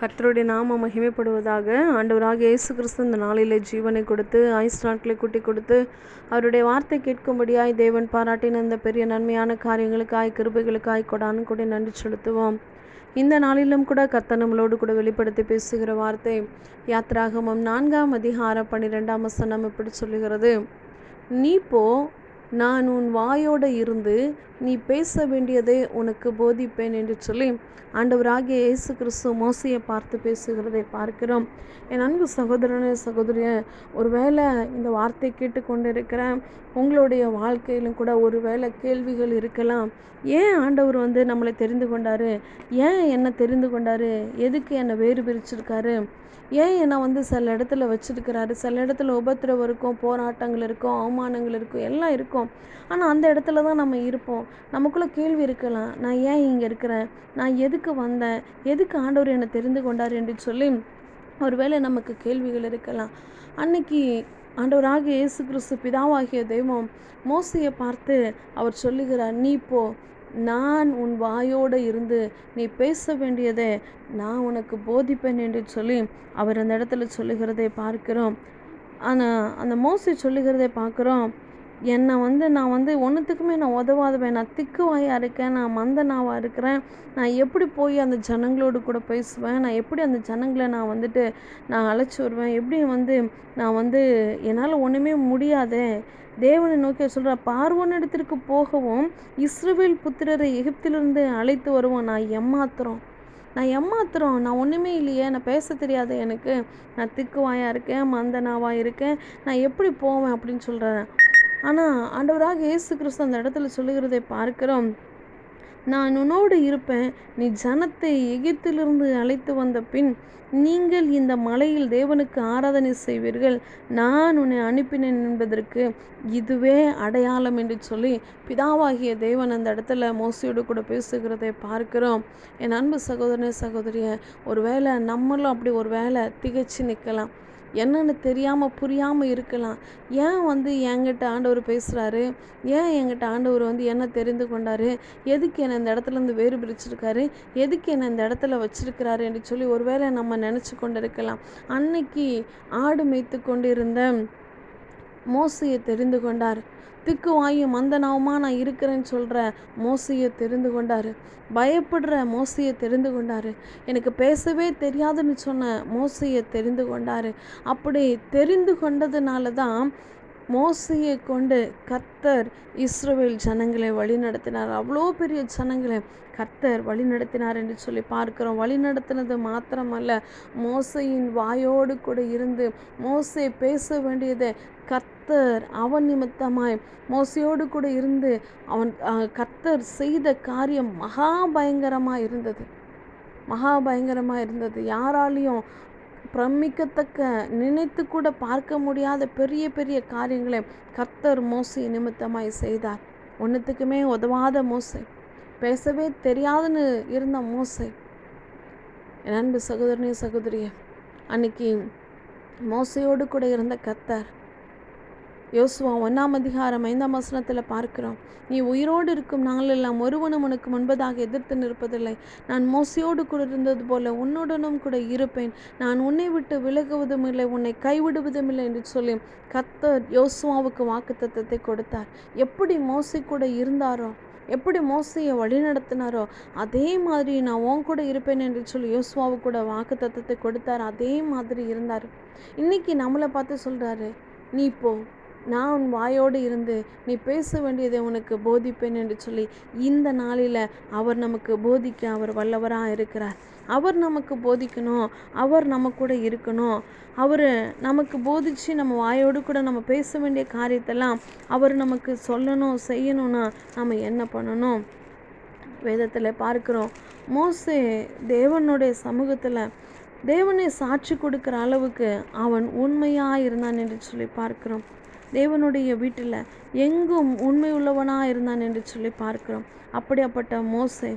கர்த்தருடைய நாம மகிமைப்படுவதாக ஆண்டவராக இயேசு கிறிஸ்து இந்த நாளிலே ஜீவனை கொடுத்து ஐஸ் நாட்களை கூட்டி கொடுத்து அவருடைய வார்த்தை கேட்கும்படியாய் தேவன் பாராட்டின இந்த பெரிய நன்மையான காரியங்களுக்காய் கிருபைகளுக்காய் கொடான்னு கூட நன்றி செலுத்துவோம். இந்த நாளிலும் கூட கர்த்தர் நம்மளோடு கூட வெளிப்படுத்தி பேசுகிற வார்த்தை யாத்ராகமம் நான்காம் அதிகாரம் பன்னிரெண்டாம் வசனம் இப்படி சொல்லுகிறது. நீ போ நான் உன் வாயோடு இருந்து நீ பேச வேண்டியதை உனக்கு போதிப்பேன் என்று சொல்லி ஆண்டவராகிய இயேசு கிறிஸ்து மோசையை பார்த்து பேசுகிறதை பார்க்கிறோம். என் அன்பு சகோதரனே சகோதரிய ஒருவேளை இந்த வார்த்தை கேட்டுக்கொண்டு இருக்கிற உங்களுடைய வாழ்க்கையிலும் கூட ஒருவேளை கேள்விகள் இருக்கலாம். ஏன் ஆண்டவர் வந்து நம்மளை தெரிந்து கொண்டார்? ஏன் என்னை தெரிந்து கொண்டார்? எதுக்கு என்னை வேறு பிரிச்சிருக்காரு? ஏன் என்னை வந்து சில இடத்துல வச்சிருக்கிறாரு? சில இடத்துல உபத்திரவம் இருக்கும் போராட்டங்கள் இருக்கும் அவமானங்கள் இருக்கும் எல்லாம் இருக்கும். ஆனால் அந்த இடத்துல தான் நம்ம இருப்போம். நமக்குள்ளே கேள்வி இருக்கலாம். நான் ஏன் இங்கே இருக்கிறேன்? நான் எதுக்கு வந்தேன்? எதுக்கு ஆண்டவர் என்னை தெரிந்து கொண்டார்? என்று சொல்லி ஒருவேளை நமக்கு கேள்விகள் இருக்கலாம். அன்னைக்கு ஆண்டவராக இயேசு கிறிஸ்து பிதாவாகிய தெய்வம் மோசையை பார்த்து அவர் சொல்லுகிறார் நீ போ. நான் உன் வாயோடு இருந்து நீ பேச வேண்டியதை நான் உனக்கு போதிப்பேன் என்று சொல்லி அவர் அந்த இடத்துல சொல்லுகிறதை பார்க்கிறோம். ஆனால் அந்த மோசி சொல்லுகிறதை பார்க்குறோம். என்னை வந்து நான் வந்து ஒன்றுத்துக்குமே நான் உதவாதவன். நான் திக்குவாயாக இருக்கேன். நான் மந்தனாவாக இருக்கிறேன். நான் எப்படி போய் அந்த ஜனங்களோடு கூட பேசுவேன்? நான் எப்படி அந்த ஜனங்களை நான் வந்துட்டு நான் அழைச்சி வருவேன்? எப்படி வந்து நான் வந்து என்னால் ஒன்றுமே முடியாதே? தேவனை நோக்கி சொல்கிற பார்வன் இடத்திற்கு போகவும் இஸ்ரேல் புத்திரரை எகிப்திலிருந்து அழைத்து வருவோம். நான் எம்மாத்திரம். நான் ஏமாத்துறோம் நான் ஒன்றுமே இல்லையே. நான் பேச தெரியாது எனக்கு. நான் திக்குவாயாக இருக்கேன் மந்தனாவாக இருக்கேன். நான் எப்படி போவேன்? அப்படின்னு சொல்கிறேன் ஆனால் ஆண்டவராக இயேசு கிறிஸ்து அந்த இடத்துல சொல்லுகிறதை பார்க்கிறோம். நான் உன்னோடு இருப்பேன். நீ ஜனத்தை எகிப்திலிருந்து அழைத்து வந்த பின் நீங்கள் இந்த மலையில் தேவனுக்கு ஆராதனை செய்வீர்கள். நான் உன்னை அனுப்பினேன் என்பதற்கு இதுவே அடையாளம் என்று சொல்லி பிதாவாகிய தேவன் அந்த இடத்துல மோசியோடு கூட பேசுகிறதை பார்க்கிறோம். என் அன்பு சகோதரனே சகோதரிய ஒரு வேளை நம்மளும் அப்படி ஒரு வேலை திகச்சு நிற்கலாம். என்னென்னு தெரியாமல் புரியாமல் இருக்கலாம். ஏன் வந்து என்கிட்ட ஆண்டவர் பேசுகிறாரு ஏன் என்கிட்ட ஆண்டவர் வந்து என்ன தெரிந்து கொண்டார்? எதுக்கு என்னை இந்த இடத்துலேருந்து வேறு பிரிச்சிருக்காரு? எதுக்கு என்னை இந்த இடத்துல வச்சிருக்கிறாரு என்று சொல்லி ஒருவேளை நம்ம நினச்சி கொண்டு இருக்கலாம் அன்னைக்கு ஆடு மேய்த்து கொண்டு இருந்த மோசையை தெரிந்து கொண்டார். திக்கு வாயும் மந்தனாவுமா நான் இருக்கிறேன்னு சொல்கிற மோசையை தெரிந்து கொண்டார். பயப்படுற மோசையை தெரிந்து கொண்டார். எனக்கு பேசவே தெரியாதுன்னு சொன்ன மோசையை தெரிந்து கொண்டார். அப்படி தெரிந்து கொண்டதுனால தான் மோசையை கொண்டு கர்த்தர் இஸ்ரோவேல் ஜனங்களை வழிநடத்தினார். அவ்வளோ பெரிய ஜனங்களை கர்த்தர் வழி நடத்தினார் என்று சொல்லி பார்க்கிறோம். வழி நடத்தினது மாத்திரமல்ல மோசையின் வாயோடு கூட இருந்து மோசை பேச வேண்டியதை கர்த்தர் அவன் நிமித்தமாய் மோசையோடு கூட இருந்து அவன் கர்த்தர் செய்த காரியம் மகா பயங்கரமாக இருந்தது. மகா பயங்கரமாக இருந்தது. யாராலையும் பிரமிக்கத்தக்க நினைத்து கூட பார்க்க முடியாத பெரிய பெரிய காரியங்களை கர்த்தர் மோசை நிமித்தமாய் செய்தார். ஒன்றுத்துக்குமே உதவாத மோசை. பேசவே தெரியாதுன்னு இருந்த மோசை. என் அன்பு சகோதரனே சகோதரிய அன்னைக்கு மோசையோடு கூட இருந்த கத்தர் யோசுவா ஒன்றாம் அதிகாரம் ஐந்தாம் வசனத்தில் பார்க்கிறோம். நீ உயிரோடு இருக்கும் நாளெல்லாம் ஒருவனும் உனக்கு முன்பதாக எதிர்த்து நிற்பதில்லை. நான் மோசையோடு கூட இருந்தது போல உன்னுடனும் கூட இருப்பேன். நான் உன்னை விட்டு விலகுவதும் இல்லை உன்னை கைவிடுவதும் இல்லை என்று சொல்லி கத்தர் யோசுவாவுக்கு வாக்கு தத்துவத்தை கொடுத்தார். எப்படி மோசை கூட இருந்தாரோ எப்படி மோசையை வழிநடத்தினாரோ அதே மாதிரி நான் உன் கூட இருப்பேன் என்று சொல்லி யோசுவாவுக்கு கூட வாக்கு தத்துவத்தை கொடுத்தார். அதே மாதிரி இருந்தார். இன்னைக்கு நம்மளை பார்த்து சொல்கிறாரு நீ போ நான் உன் வாயோடு இருந்து நீ பேச வேண்டியதை உனக்கு போதிப்பேன் என்று சொல்லி இந்த நாளில் அவர் நமக்கு போதிக்க அவர் வல்லவராக இருக்கிறார். அவர் நமக்கு போதிக்கணும். அவர் நம்ம கூட இருக்கணும். அவர் நமக்கு போதிச்சு நம்ம வாயோடு கூட நம்ம பேச வேண்டிய காரியத்தெல்லாம் அவர் நமக்கு சொல்லணும் செய்யணும்னா நம்ம என்ன பண்ணணும்? வேதத்தில் பார்க்குறோம். மோசே தேவனுடைய சமூகத்தில் தேவனை சாட்சி கொடுக்குற அளவுக்கு அவன் உண்மையாக இருந்தான் என்று சொல்லி பார்க்குறோம். தேவனுடைய வீட்டில் எங்கும் உண்மை உள்ளவனாக இருந்தான் என்று சொல்லி பார்க்கிறோம். அப்படியாப்பட்ட மோசை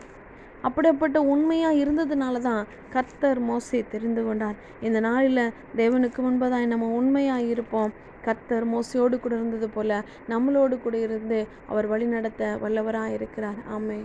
அப்படிப்பட்ட உண்மையாக இருந்ததுனால தான் கர்த்தர் மோசையை தெரிந்து கொண்டார். இந்த நாளில் தேவனுக்கு முன்பதாக நம்ம உண்மையாக இருப்போம். கர்த்தர் மோசையோடு கூட இருந்தது போல் நம்மளோடு கூட இருந்து அவர் வழி நடத்த வல்லவராக இருக்கிறார். ஆமே